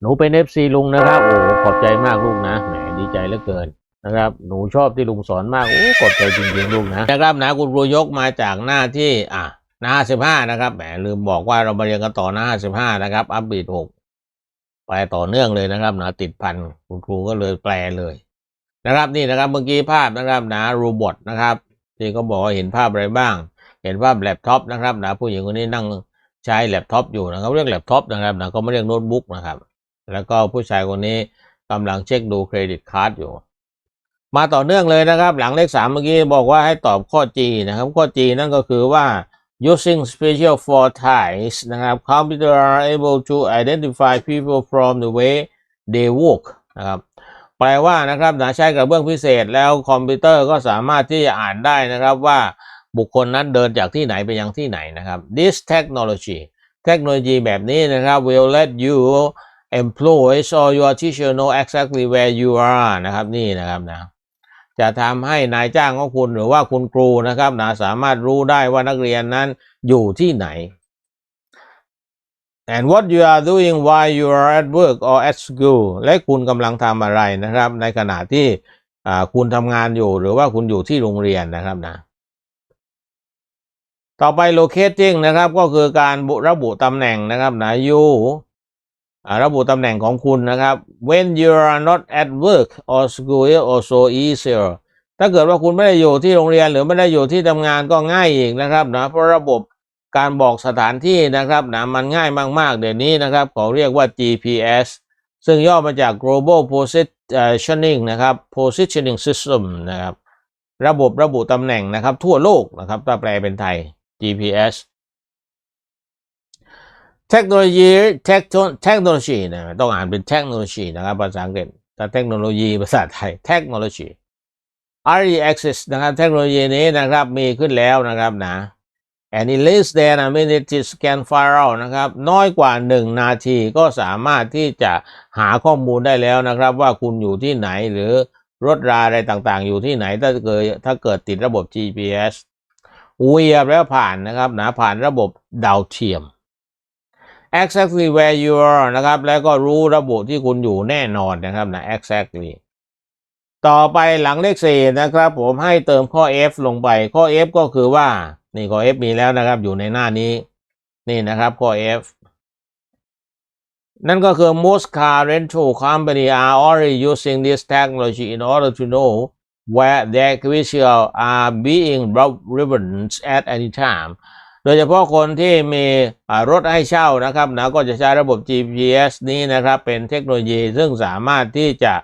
หนูเป็นเอฟซีลุงนะครับ โอ้ขอบใจมากลูกนะแหมดีใจเหลือเกินนะครับ หนูชอบที่ลุงสอนมาก โอ้ขอบใจจริงๆลูกนะนะครับนะคุณครูยกมาจากหน้าที่อะหน้าสิบห้านะครับ แหมลืมบอกว่าเรามาเรียนกันต่อหน้าสิบห้านะครับ อัปเดตหกแปต่อเนื่องเลยนะครับนะติดพันคุณครูก็เลยแปลเลยนะครับนี่นะครับเมื่อกี้ภาพนะครับนะโรบอทนะครับที่เขาบอกว่าเห็นภาพอะไรบ้าง เห็นภาพแล็ปท็อปนะครับนะผู้หญิงคนนี้นั่งใช้แล็ปท็อปอยู่นะครับเรียกแล็ปท็อปนะครับนะก็ไม่เรียกโน้ตบุ๊กนะครับ แล้วก็ผู้ชายคนนี้กำลังเช็คดูเครดิตการ์ดอยู่ มาต่อเนื่องเลยนะครับ หลังเลขสามเมื่อกี้บอกว่าให้ตอบข้อ G นะครับ ข้อ G นั่นก็คือว่า using special for ties นะครับ computer are able to identify people from the way they walk นะครับแปลว่านะครับนะใช้กระเบื้องพิเศษแล้วคอมพิวเตอร์ก็สามารถที่จะอ่านได้นะครับว่าบุคคลนั้นเดินจากที่ไหนไปยังที่ไหนนะครับ this technology เทคโนโลยีแบบนี้นะครับ will let you employees or your teacher know exactly where you are นะครับนี่นะครับนะจะทำให้นายจ้างของคุณหรือว่าคุณครูนะครับนะสามารถรู้ได้ว่านักเรียนนั้นอยู่ที่ไหน and what you are doing while you are at work or at school และคุณกำลังทำอะไรนะครับ ในขณะที่อ่าคุณทำงานอยู่หรือว่าคุณอยู่ที่โรงเรียนนะครับนะต่อไป locating นะครับก็คือการระบุตำแหน่งนะครับนะ you ระบุตำแหน่งของคุณนะครับ when you are not at work or school is also easier ถ้าเกิดว่าคุณไม่ได้อยู่ที่โรงเรียนหรือไม่ได้อยู่ที่ทำงานก็ง่ายอีกนะครับนะเพราะระบบการบอกสถานที่นะครับนะมันง่ายมาก ๆ เดี๋ยวนี้นะครับเขาเรียกว่า GPS ซึ่งย่อมาจาก global positioning นะครับ positioning system นะครับ ระบบระบุตำแหน่งนะครับ ทั่วโลกนะครับถ้าแปลเป็นไทย GPS เทคโนโลยีเทคเทคโนโลยีนะต้องอ่านเป็นเทคโนโลยีนะครับภาษาอังกฤษแต่เทคโนโลยีภาษาไทยเทคโนโลยี RE access นะครับเทคโนโลยีนี้นะครับมีขึ้นแล้วนะครับนะ and in less than a minute to scan file นะครับน้อยกว่า 1 นาทีก็สามารถที่จะหาข้อมูลได้แล้วนะครับ ว่าคุณอยู่ที่ไหนหรือรถราอะไรต่างๆ อยู่ที่ไหนถ้าเกิดถ้าเกิดติดระบบ GPS เวียแล้วผ่านนะครับนะผ่านระบบดาวเทียม exactly where you are นะครับ แล้วก็รู้ระบุที่คุณอยู่แน่นอนนะครับนะ exactly ต่อไปหลังเลขสี่นะครับ ผมให้เติมข้อ F ลงไป ข้อ F ก็คือว่า นี่ข้อ F มีแล้วนะครับ อยู่ในหน้านี้ นี่นะครับข้อ F นั่นก็คือ most car rental company are already using this technology in order to know where their vehicles are being driven at any time โดยเฉพาะคนที่มีรถให้เช่านะครับนะก็จะใช้ระบบ GPS นี้นะครับเป็นเทคโนโลยีซึ่งสามารถที่จะ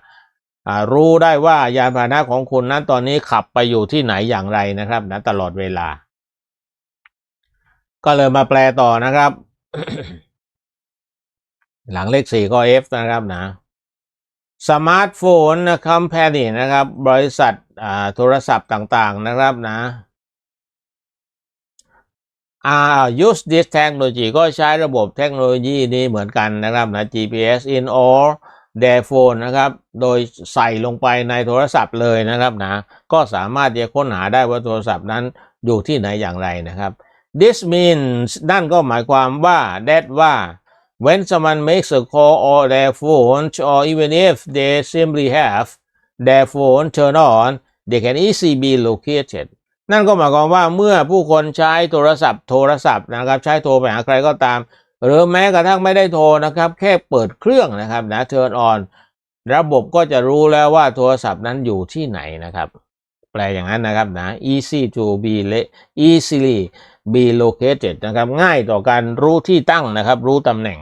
รู้ได้ว่ายานพาหนะของคุณนั้นตอนนี้ขับไปอยู่ที่ไหนอย่างไรนะครับนะตลอดเวลา ก็เลยมาแปลต่อนะครับ หลังเลขสี่ก็ F นะครับนะสมาร์ทโฟนนะคัม p a นีนะครับ บริษัทโทรศัพท์ต่างๆนะครับนะ อ่า use this technology ก็ใช้ระบบเทคโนโลยีนี้เหมือนกันนะครับนะ GPS in all their phone นะครับ โดยใส่ลงไปในโทรศัพท์เลยนะครับนะ ก็สามารถจะค้นหาได้ว่าโทรศัพท์นั้นอยู่ที่ไหนอย่างไรนะครับ this means นั่นก็หมายความว่า that ว่า when someone makes a call or their phone or even if they simply have their phone turn on they can easily be located นั่นก็หมายความว่าเมื่อผู้คนใช้โทรศัพท์ โทรศัพท์นะครับ ใช้โทรไปหาใครก็ตาม หรือแม้กระทั่งไม่ได้โทรนะครับ แค่เปิดเครื่องนะครับนะ turn on ระบบก็จะรู้แล้วว่าโทรศัพท์นั้นอยู่ที่ไหนนะครับ แปลอย่างนั้นนะครับนะ easy to be easily be located นะครับ ง่ายต่อการรู้ที่ตั้งนะครับ รู้ตำแหน่ง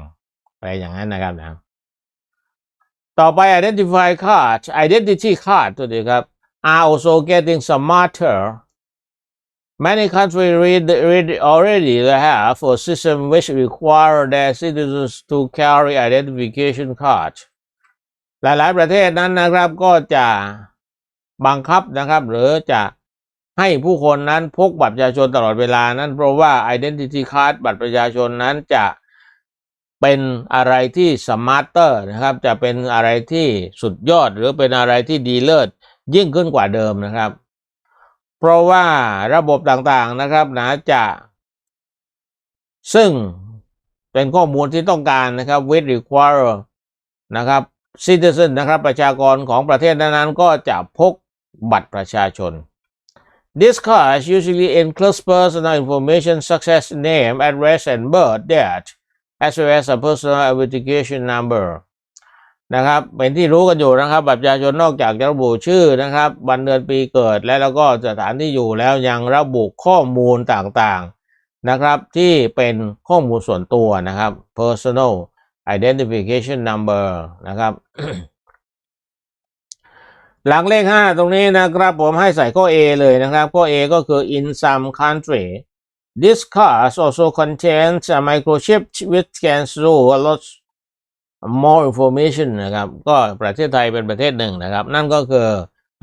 แปลอย่างนั้นนะครับนะต่อไป identify card identity card ตัวนี้ครับ are also getting smarter Many countries read, read already have a system which require their citizens to carry identification cards. หลายๆ ประเทศนั้นนะครับก็จะบังคับนะครับ หรือจะให้ผู้คนนั้นพกบัตรประชาชนตลอดเวลานั้นเพราะว่า identity card บัตรประชาชนนั้นจะเป็นอะไรที่สมาร์เตอร์นะครับ จะเป็นอะไรที่สุดยอดหรือเป็นอะไรที่ดีเลิศยิ่งขึ้นกว่าเดิมนะครับ เพราะว่าระบบต่างๆนะครับนะจะซึ่งเป็นข้อมูลที่ต้องการนะครับ with require นะครับ citizen นะครับประชากรของประเทศนั้นๆ ก็จะพกบัตรประชาชน This card usually includes personal information such as name, address, and birth date, as well as a personal identification number. นะครับเป็นที่รู้กันอยู่นะครับบัตรประชาชนนอกจากจะระบุชื่อนะครับวันเดือนปีเกิดและแล้วก็สถานที่อยู่แล้วยังระบุข้อมูลต่างๆนะครับที่เป็นข้อมูลส่วนตัวนะครับ personal identification number นะครับ หลังเลขห้าตรงนี้นะครับผมให้ใส่ข้อ A เลยนะครับ ข้อ A ก็คือ in some country this card also contains a microchip which can store a lot more information นะครับ ก็ประเทศไทยเป็นประเทศหนึ่งนะครับ นั่นก็คือ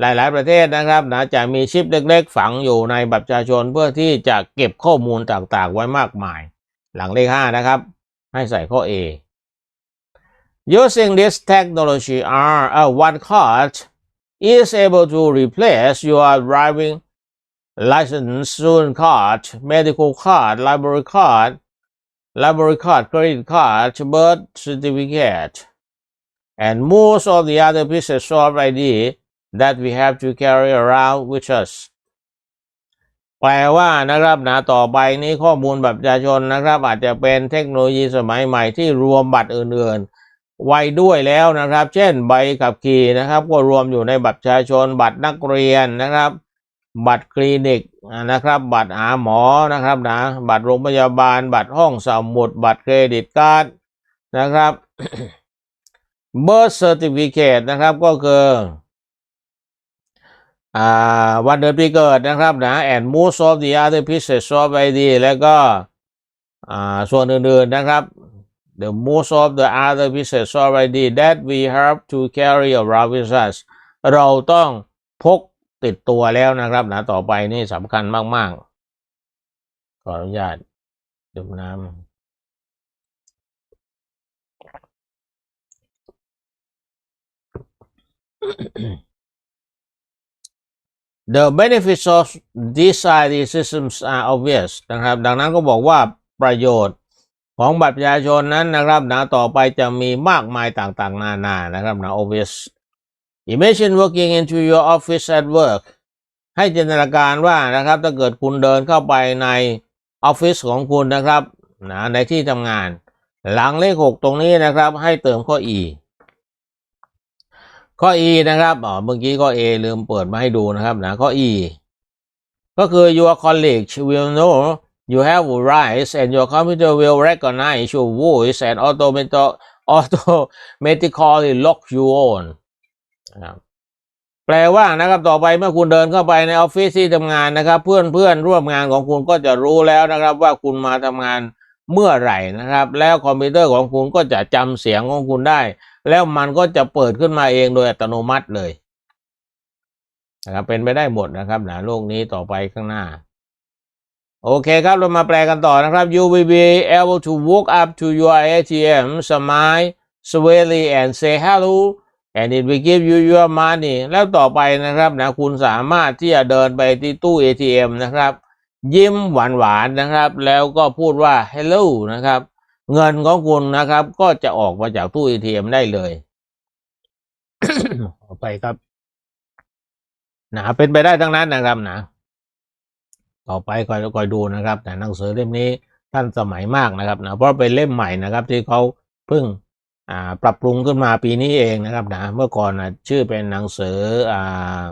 หลาย ๆ ประเทศนะครับนะจะมีชิปเล็ก ๆ ฝังอยู่ในบัตรประชาชนเพื่อที่จะเก็บข้อมูลต่างๆ ไว้มากมาย หลังเลขห้านะครับ ให้ใส่ข้อ A Using this technology, R, uh, one card is able to replace your driving license, student card, medical card, library card, library card, credit card, birth certificate, and most of the other pieces of ID that we have to carry around with us. แปลว่านะครับนะต่อไปนี้ข้อมูลบัตรประชาชนนะครับ อาจจะเป็นเทคโนโลยีสมัยใหม่ที่รวมบัตรอื่นๆ ไว้ด้วยแล้วนะครับ เช่นใบขับขี่นะครับ ก็รวมอยู่ในบัตรประชาชนบัตรนักเรียนนะครับ บัตรคลินิกนะครับ บัตรหาหมอนะครับนะบัตรโรงพยาบาล บัตรห้องสมุด บัตรเครดิตการ์ดนะครับ birth certificate นะครับก็คือวันเดือนปีเกิดนะครับนะ and most of the other pieces of ID แล้วก็ส่วนอื่นๆนะครับ the most of the other pieces of ID that we have to carry around with us เราต้องพก ติดตัวแล้วนะครับนะต่อไปนี่สำคัญมาก ๆ ขออนุญาตดื่มน้ำ The benefits of these ID systems are obvious นะครับ ดังนั้นก็บอกว่าประโยชน์ของบัตรประชาชนนั้นนะครับนะต่อไปจะมีมากมายต่างๆ นานานะครับนะ obvious Imagine walking into your office at work ให้จินตนาการว่านะครับถ้าเกิดคุณเดินเข้าไปในออฟฟิศของคุณนะครับนะในที่ทำงาน หลังเลขหกตรงนี้นะครับ ให้เติมข้อ e ข้อ e นะครับอ๋อเมื่อกี้ข้อ a ลืมเปิดมาให้ดูนะครับนะข้อ e ก็คือ your colleagues will know you have rights and your computer will recognize your voice and automatic automatically lock you on แปลว่านะครับต่อไปเมื่อคุณเดินเข้าไปในออฟฟิศที่ทำงานนะครับ เพื่อนเพื่อนร่วมงานของคุณก็จะรู้แล้วนะครับ ว่าคุณมาทำงานเมื่อไหร่นะครับ แล้วคอมพิวเตอร์ของคุณก็จะจำเสียงของคุณได้ แล้วมันก็จะเปิดขึ้นมาเองโดยอัตโนมัติเลยนะครับเป็นไปได้หมดนะครับนะโลกนี้ต่อไปข้างหน้า โอเคครับเรามาแปลกันต่อนะครับ you will be able to walk up to your ATM smile sweetly and say hello and it will give you your money แล้วต่อไปนะครับนะคุณสามารถที่จะเดินไปที่ตู้ ATM นะครับ ยิ้มหวานๆนะครับ แล้วก็พูดว่า hello นะครับ เงินของคุณนะครับ ก็จะออกมาจากตู้ ATM ได้เลยต่อไปครับนะเป็นไปได้ทั้งนั้นนะครับนะ ต่อไปคอยคอยดูนะครับแต่หนังสือเล่มนี้ท่านสมัยมากนะครับนะเพราะเป็นเล่มใหม่นะครับ ที่เขาเพิ่ง ปรับปรุงขึ้นมาปีนี้เองนะครับนะเมื่อก่อนนะชื่อเป็นหนังสืออ่า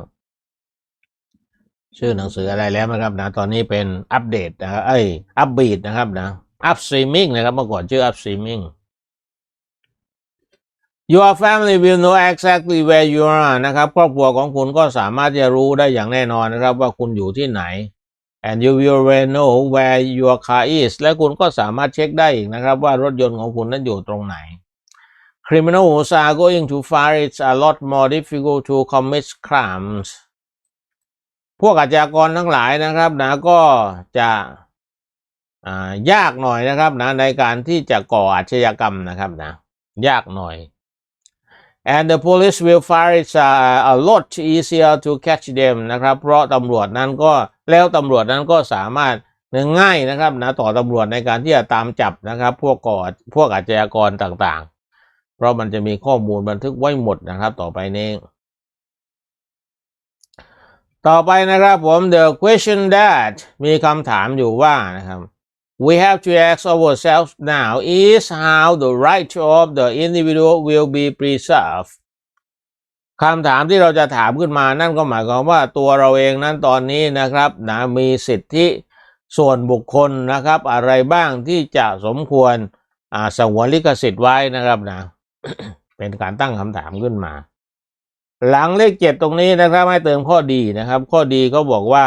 ชื่อหนังสืออะไรแล้วนะครับนะตอนนี้เป็นอัปเดตนะครับเอ้ยอัปบีดนะครับนะอัพสตรีมิ่งนะครับเมื่อก่อนชื่ออัพสตรีมิ่ง Your family will know exactly where you are นะครับครอบครัวของคุณก็สามารถจะรู้ได้อย่างแน่นอนนะครับว่าคุณอยู่ที่ไหน and you will well know where your car is และคุณก็สามารถเช็คได้อีกนะครับว่ารถยนต์ของคุณนั้นอยู่ตรงไหน Criminals are going to find it a lot more difficult to commit crimes พวกอาชญากรทั้งหลายนะครับนะก็จะายากหน่อยนะครับนะในการที่จะก่ออาชญากรรมนะครับนะยากหน่อย and the police will find it a, a lot easier to catch them นะครับ เพราะตำรวจนั้นก็แล้วตำรวจนั้นก็สามารถง่ายนะครับนะต่อตำรวจในการที่จะตามจับนะครับ พวกก่อพวกอาชญากรต่าง เพราะมันจะมีข้อมูลบันทึกไว้หมดนะครับ ต่อไปนี้ ต่อไปนะครับผม the question that มีคำถามอยู่ว่านะครับ we have to ask ourselves now is how the right of the individual will be preserved คำถามที่เราจะถามขึ้นมานั่นก็หมายความว่าตัวเราเองนั้นตอนนี้นะครับนะมีสิทธิส่วนบุคคลนะครับ อะไรบ้างที่จะสมควรสงวนลิขสิทธิ์ไว้นะครับนะ เป็นการตั้งคำถามขึ้นมา หลังเลขเจ็ดตรงนี้นะครับให้เติมข้อดีนะครับ ข้อดีก็บอกว่า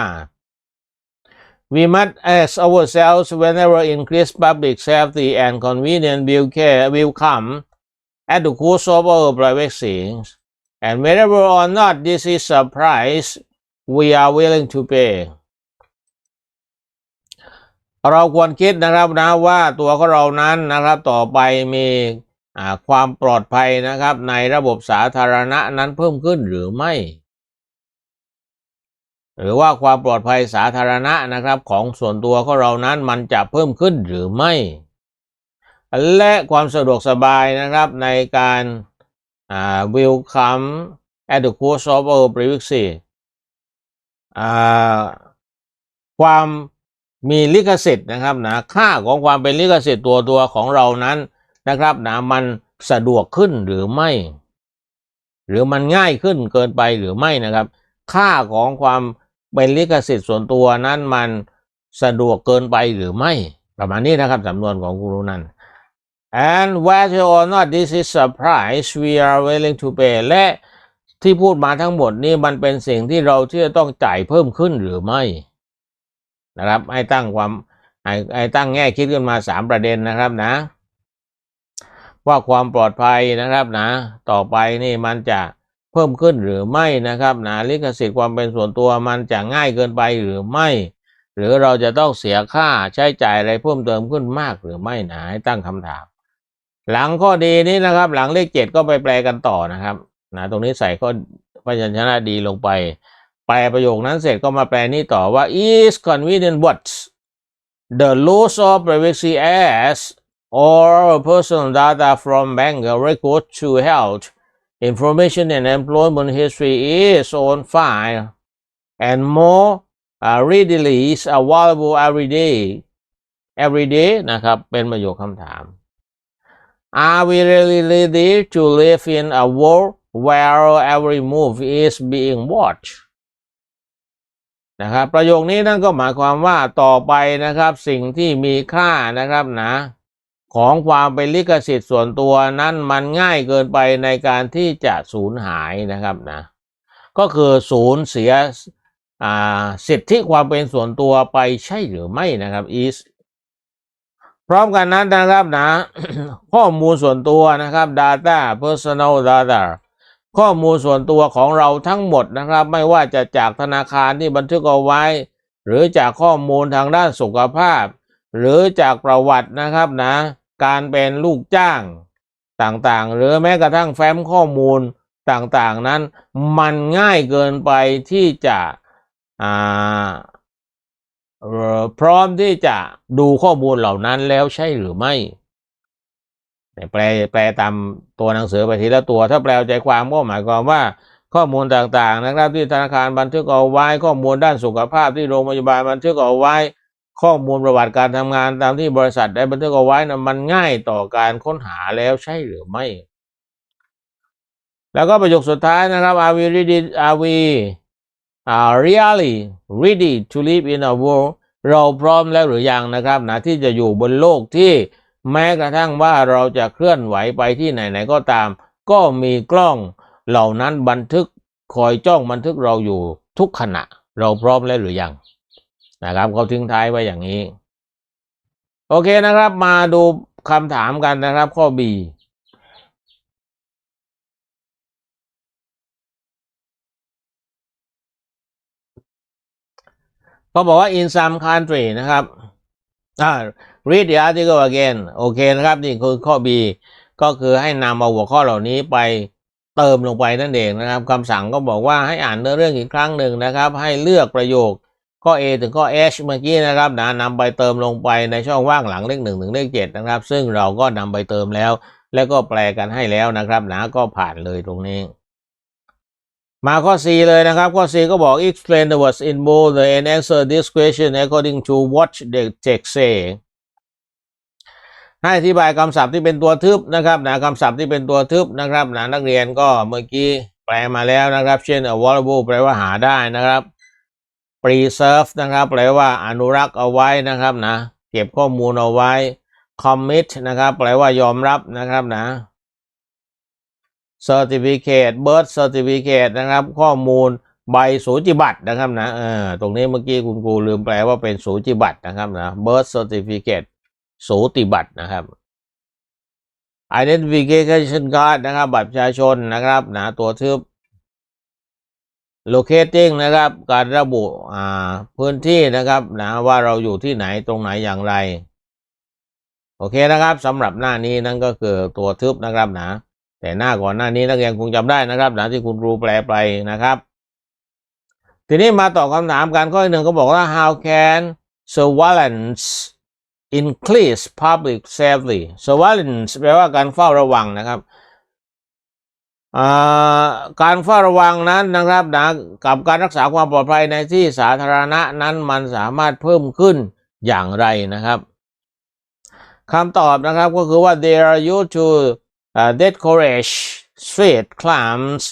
we must ask ourselves whenever increased public safety and convenience will care will come at the cost of our privacy and whether or not this is a price we are willing to pay เราควรคิดนะครับนะว่าตัวของเรานั้นนะครับต่อไปมี ความปลอดภัยนะครับ ในระบบสาธารณะนั้นเพิ่มขึ้นหรือไม่ หรือว่าความปลอดภัยสาธารณะนะครับของส่วนตัวของเรานั้นมันจะเพิ่มขึ้นหรือไม่ และความสะดวกสบายนะครับในการอ่า will come at the cost of our privacy ความมีลิขสิทธิ์นะครับนะค่าของความเป็นลิขสิทธิ์ตัวตัวของเรานั้น นะครับนะมันสะดวกขึ้นหรือไม่ หรือมันง่ายขึ้นเกินไปหรือไม่นะครับ ค่าของความเป็นลิขสิทธิ์ส่วนตัวนั้นมันสะดวกเกินไปหรือไม่ประมาณนี้นะครับสำนวนของกูรูนั้น and whether or not this is a price we are willing to pay และที่พูดมาทั้งหมดนี้มันเป็นสิ่งที่เราที่จะต้องจ่ายเพิ่มขึ้นหรือไม่นะครับให้ตั้งความให้ให้ตั้งแง่คิดขึ้นมาสามประเด็นนะครับนะ ว่าความปลอดภัยนะครับนะต่อไปนี่มันจะเพิ่มขึ้นหรือไม่นะครับนะลิขสิทธิ์ความเป็นส่วนตัวมันจะง่ายเกินไปหรือไม่ หรือเราจะต้องเสียค่าใช้จ่ายอะไรเพิ่มเติมขึ้นมากหรือไม่นะให้ตั้งคำถาม หลังข้อดีนี้นะครับ หลังเลขเจ็ดก็ไปแปลกันต่อนะครับนะตรงนี้ใส่ข้อพยัญชนะดีลงไป แปลประโยคนั้นเสร็จก็มาแปลนี่ต่อว่า is convenient what the loss of privacy as or personal data from bank record to health information and employment history is on file and more uh, readily is available every day every day นะครับ เป็นประโยคคำถาม Are we really ready to live in a world where every move is being watched นะครับ ประโยคนี้นั่นก็หมายความว่าต่อไปนะครับ สิ่งที่มีค่านะครับนะ ของความเป็นลิขสิทธิ์ส่วนตัวนั้นมันง่ายเกินไปในการที่จะสูญหายนะครับนะก็คือสูญเสียอ่าสิทธิความเป็นส่วนตัวไปใช่หรือไม่นะครับ is พร้อมกันนั้นนะครับนะข้อมูลส่วนตัวนะครับ data personal data ข้อมูลส่วนตัวของเราทั้งหมดนะครับ ไม่ว่าจะจากธนาคารที่บันทึกเอาไว้ หรือจากข้อมูลทางด้านสุขภาพ หรือจากประวัตินะครับนะ การเป็นลูกจ้างต่างๆ หรือแม้กระทั่งแฟ้มข้อมูลต่างๆนั้น มันง่ายเกินไปที่จะพร้อมที่จะดูข้อมูลเหล่านั้นแล้วใช่หรือไม่แปลแปลตามตัวหนังสือไปทีละตัว ถ้าแปลใจความก็หมายความว่าข้อมูลต่างๆนะครับที่ธนาคารบันทึกเอาไว้ข้อมูลด้านสุขภาพที่โรงพยาบาลบันทึกเอาไว้ ข้อมูลประวัติการทำงานตามที่บริษัทได้บันทึกเอาไว้นะมันง่ายต่อการค้นหาแล้วใช่หรือไม่ แล้วก็ประโยคสุดท้ายนะครับ are we ready are we are really ready to live in a world เราพร้อมแล้วหรือยังนะครับนะที่จะอยู่บนโลกที่แม้กระทั่งว่าเราจะเคลื่อนไหวไปที่ไหนๆก็ตาม ก็มีกล้องเหล่านั้นบันทึกคอยจ้องบันทึกเราอยู่ทุกขณะ เราพร้อมแล้วหรือยัง นะครับเขาทิ้งท้ายไว้อย่างนี้ โอเคนะครับ มาดูคำถามกันนะครับ ข้อ B เขาบอกว่า in some country นะครับอ่า read the article again โอเคนะครับ นี่คือข้อ B ก็คือให้นำเอาหัวข้อเหล่านี้ไปเติมลงไปนั่นเองนะครับคำสั่งก็บอกว่าให้อ่านเนื้อเรื่องอีกครั้งหนึ่งนะครับ ให้เลือกประโยค ข้อ A ถึงข้อ H เมื่อกี้นะครับนะนำไปเติมลงไปในช่องว่างหลังเลขหนึ่งถึงเลขเจ็ดนะครับ ซึ่งเราก็นำไปเติมแล้ว แล้วก็แปลกันให้แล้วนะครับนะก็ผ่านเลยตรงนี้ มาข้อ C เลยนะครับ ข้อ C ก็บอก explain the words in bold and answer this question according to what the text say ให้อธิบายคำศัพท์ที่เป็นตัวทึบนะครับนะคำศัพท์ที่เป็นตัวทึบนะครับนะนักเรียนก็เมื่อกี้แปลมาแล้วนะครับ เช่น available แปลว่าหาได้นะครับ preserve นะครับแปลว่าอนุรักษ์เอาไว้นะครับนะ เก็บข้อมูลเอาไว้ commit นะครับแปลว่ายอมรับนะครับนะ certificate birth certificate นะครับ ข้อมูลใบสูติบัตรนะครับนะเออตรงนี้เมื่อกี้คุณครูลืมแปลว่าเป็นสูติบัตรนะครับนะ birth certificate สูติบัตรนะครับ identification card นะครับบัตรประชาชนนะครับนะตัวทึบ locating นะครับการระบุพื้นที่นะครับนะว่าเราอยู่ที่ไหนตรงไหนอย่างไร โอเคนะครับสำหรับหน้านี้นั่นก็คือตัวทึบนะครับนะแต่หน้าก่อนหน้านี้นักเรียนคงจำได้นะครับนะที่คุณครูแปลไปนะครับ ทีนี้มาตอบคำถามกันข้อหนึ่งก็บอกว่า how can surveillance increase public safety surveillance แปลว่าการเฝ้าระวังนะครับ การเฝ้าระวังนั้นนะครับนะกับการรักษาความปลอดภัยในที่สาธารณะนั้นมันสามารถเพิ่มขึ้นอย่างไรนะครับคำตอบนะครับก็คือว่า they are used to uh, discourage street crimes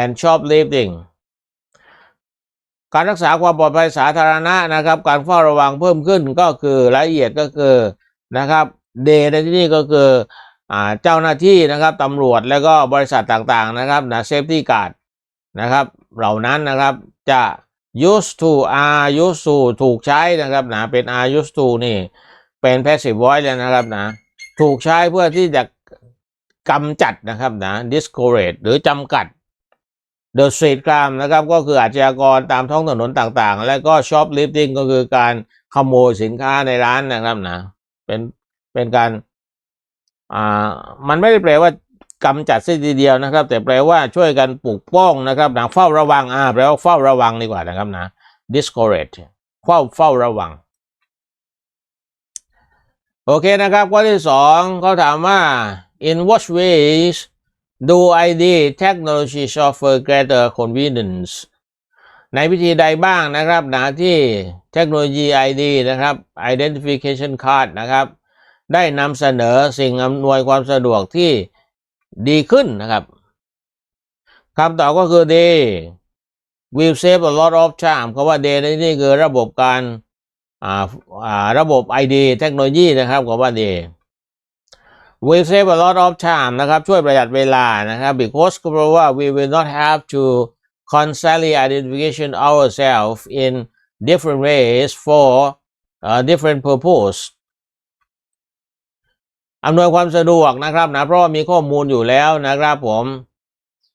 and shoplifting การรักษาความปลอดภัยสาธารณะนะครับ การเฝ้าระวังเพิ่มขึ้นก็คือรายละเอียดก็คือนะครับเดในที่นี้ก็คือ เจ้าหน้าที่นะครับตำรวจแล้วก็บริษัทต่างๆนะครับนะเซฟตี้การ์ดนะครับเหล่านั้นนะครับจะ use to are use to ถูกใช้นะครับนะเป็น are use to นี่เป็น passive voice เลยนะครับนะถูกใช้เพื่อที่จะกำจัดนะครับนะ discourage หรือจำกัด The Street Crime นะครับก็คืออาชญากรตามท้องถนนต่างๆ และก็ Shoplifting ก็คือการขโมยสินค้าในร้านนะครับนะเป็นเป็นการ อ่ามันไม่ได้แปลว่ากำจัดซะทีเดียวนะครับ แต่แปลว่าช่วยกันปกป้องนะครับนะเฝ้าระวังอ่าแปลว่าเฝ้าระวังดีกว่านะครับนะ discourage เฝ้าเฝ้าระวัง โอเคนะครับข้อที่สองเขาถามว่า in what ways do ID technology offer greater convenience ในวิธีใดบ้างนะครับนะที่เทคโนโลยี ID นะครับ identification card นะครับ ได้นำเสนอสิ่งอำนวยความสะดวกที่ดีขึ้นนะครับคำตอบก็คือ they will save a lot of time คำว่า they ในที่นี่คือระบบการาาระบบ ID เทคโนโลยีนะครับคำว่า they will save a lot of time นะครับ ช่วยประหยัดเวลานะครับ because ก็เพราะว่า we will not have to constantly identification ourselves in different ways for uh, different purpose อำนวยความสะดวกนะครับนะเพราะว่ามีข้อมูลอยู่แล้วนะครับผม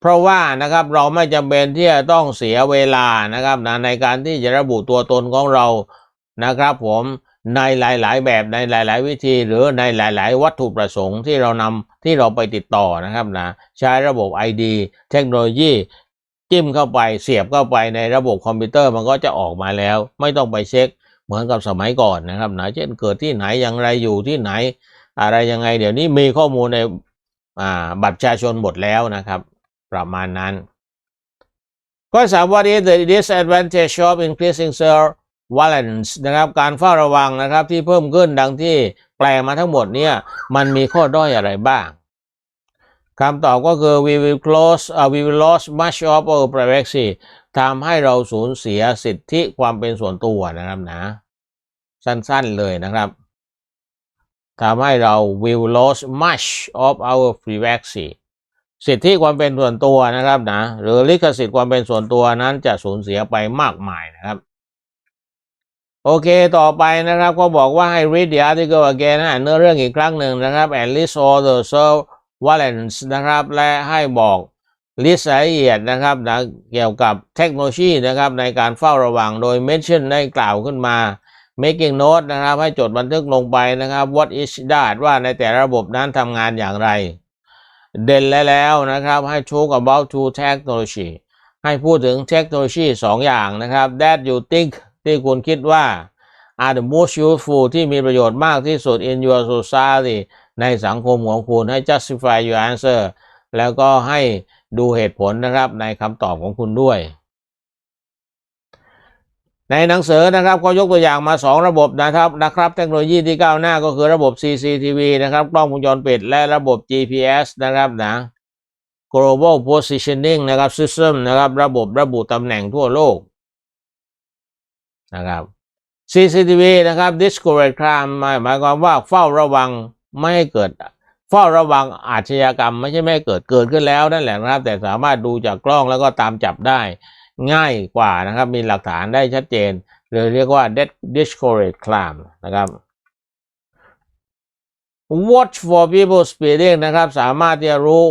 เพราะว่านะครับเราไม่จำเป็นที่จะต้องเสียเวลานะครับนะในการที่จะระบุตัวตนของเรานะครับ ผมในหลาย ๆ แบบในหลาย ๆ วิธีหรือในหลาย ๆ วัตถุประสงค์ที่เรานำที่เราไปติดต่อนะครับนะใช้ระบบ ID เทคโนโลยีจิ้มเข้าไปเสียบเข้าไปในระบบคอมพิวเตอร์มันก็จะออกมาแล้ว ไม่ต้องไปเช็คเหมือนกับสมัยก่อนนะครับนะเช่นเกิดที่ไหนอย่างไรอยู่ที่ไหน อะไรยังไงเดี๋ยวนี้มีข้อมูลในบัตรประชาชนหมดแล้วนะครับ ประมาณนั้นก็สามว่า is the disadvantage of increasing surveillance นะครับการเฝ้าระวังนะครับที่เพิ่มขึ้นดังที่แปลมาทั้งหมดเนี่ยมันมีข้อด้อยอะไรบ้างคำตอบก็คือ we will close uh, we will lose much of our privacy ทำให้เราสูญเสียสิทธิความเป็นส่วนตัวนะครับนะ สั้นๆเลยนะครับ ทำให้เรา will lose much of our privacy สิทธิความเป็นส่วนตัวนะครับนะหรือลิขสิทธิ์ความเป็นส่วนตัวนั้นจะสูญเสียไปมากมายนะครับ โอเคต่อไปนะครับก็บอกว่าให้ read the article again อ่านเนื้อเรื่องอีกครั้งหนึ่งนะครับ and list all the surveillance นะครับ และให้บอกลิสต์รายละเอียดนะครับนะเกี่ยวกับเทคโนโลยีนะครับในการเฝ้าระวังโดย mention ได้กล่าวขึ้นมา making note นะครับ ให้จดบันทึกลงไปนะครับ what is that ว่าในแต่ระบบนั้นทำงานอย่างไร เด่นและแล้วนะครับ ให้ talk about two technology ให้พูดถึงเทคโนโลยีสองอย่างนะครับ that you think ที่คุณคิดว่า are the most useful ที่มีประโยชน์มากที่สุด in your society ในสังคมของคุณให้ justify your answer แล้วก็ให้ดูเหตุผลนะครับในคำตอบของคุณด้วย ในหนังสือนะครับก็ยกตัวอย่างมา 2 ระบบนะครับนะครับ เทคโนโลยีที่ก้าวหน้าก็คือระบบ CCTV นะครับกล้องวงจรปิดและระบบ GPS นะครับนะ global positioning นะครับ system นะครับระบบระบุตำแหน่งทั่วโลกนะครับ CCTV นะครับ discourage crime หมายหมายความว่าเฝ้าระวังไม่ให้เกิด เฝ้าระวังอาชญากรรม ไม่ใช่ไม่เกิดเกิดขึ้นแล้วนั่นแหละนะครับ แต่สามารถดูจากกล้องแล้วก็ตามจับได้ ง่ายกว่านะครับ มีหลักฐานได้ชัดเจนหรือเรียกว่า discourage crime นะครับ watch for people speeding นะครับ สามารถที่จะรู้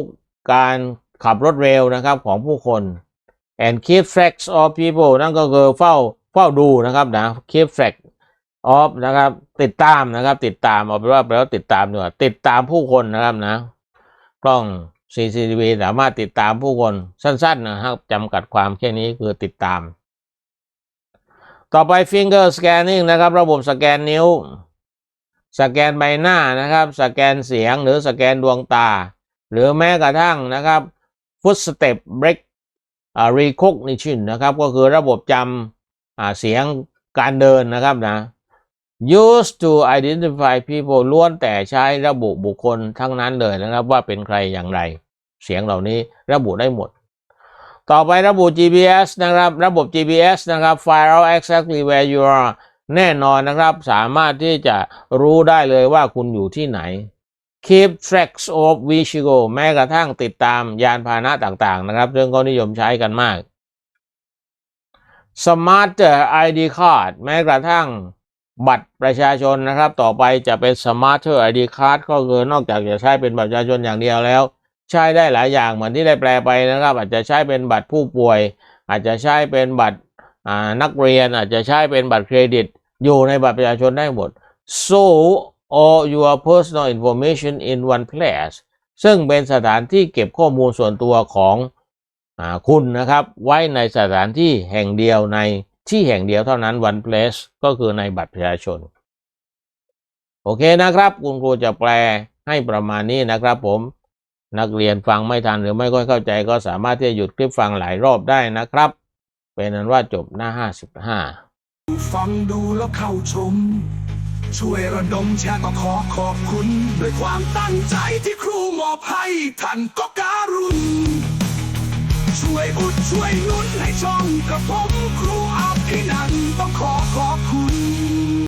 การขับรถเร็วนะครับของผู้คน and keep track of people นั่นก็คือเฝ้าเฝ้าดูนะครับนะ keep track of นะครับ ติดตามนะครับ ติดตามเอาเป็นว่าแปลว่าติดตามดีกว่าติดตามผู้คนนะครับนะกล้อง CCTV สามารถติดตามผู้คนสั้นๆนะครับจำกัดความแค่นี้คือติดตาม ต่อไป finger scanning นะครับ ระบบสแกนนิ้ว สแกนใบหน้านะครับ สแกนเสียงหรือสแกนดวงตา หรือแม้กระทั่งนะครับ footstep break recognition นะครับ ก็คือระบบจำเสียงการเดินนะครับนะ used to identify people ล้วนแต่ใช้ระบุบุคคลทั้งนั้นเลยนะครับว่าเป็นใครอย่างไร เสียงเหล่านี้ระบุได้หมด ต่อไประบุ GPS นะครับระบบ GPS นะครับ find out exactly where you are แน่นอนนะครับสามารถที่จะรู้ได้เลยว่าคุณอยู่ที่ไหน keep tracks of vehicle แม้กระทั่งติดตามยานพาหนะต่างๆนะครับซึ่งก็นิยมใช้กันมาก smart ID card แม้กระทั่ง บัตรประชาชนนะครับ ต่อไปจะเป็น smart ID card ก็คือนอกจากจะใช้เป็นบัตรประชาชนอย่างเดียวแล้ว ใช้ได้หลายอย่างเหมือนที่ได้แปลไปนะครับ อาจจะใช้เป็นบัตรผู้ป่วย อาจจะใช้เป็นบัตรนักเรียน อาจจะใช้เป็นบัตรเครดิต อยู่ในบัตรประชาชนได้หมด so all your personal information in one place ซึ่งเป็นสถานที่เก็บข้อมูลส่วนตัวของอคุณนะครับ ไว้ในสถานที่แห่งเดียวใน ที่แห่งเดียวเท่านั้น one place ก็คือในบัตรประชาชน โอเคนะครับ คุณครูจะแปลให้ประมาณนี้นะครับผมนักเรียนฟังไม่ทันหรือไม่ค่อยเข้าใจก็สามารถที่จะหยุดคลิปฟังหลายรอบได้นะครับ เป็นนั้นว่าจบหน้า 55 ฟังดูแล้วเข้าชม ช่วยระดมแชร์ก็ขอขอบคุณ ด้วยความตั้งใจที่ครูมอบให้ท่านก็การุณ ช่วยอุดช่วยนุนให้ช่องกับผมครู แค่นั้นต้องขอขอบคุณ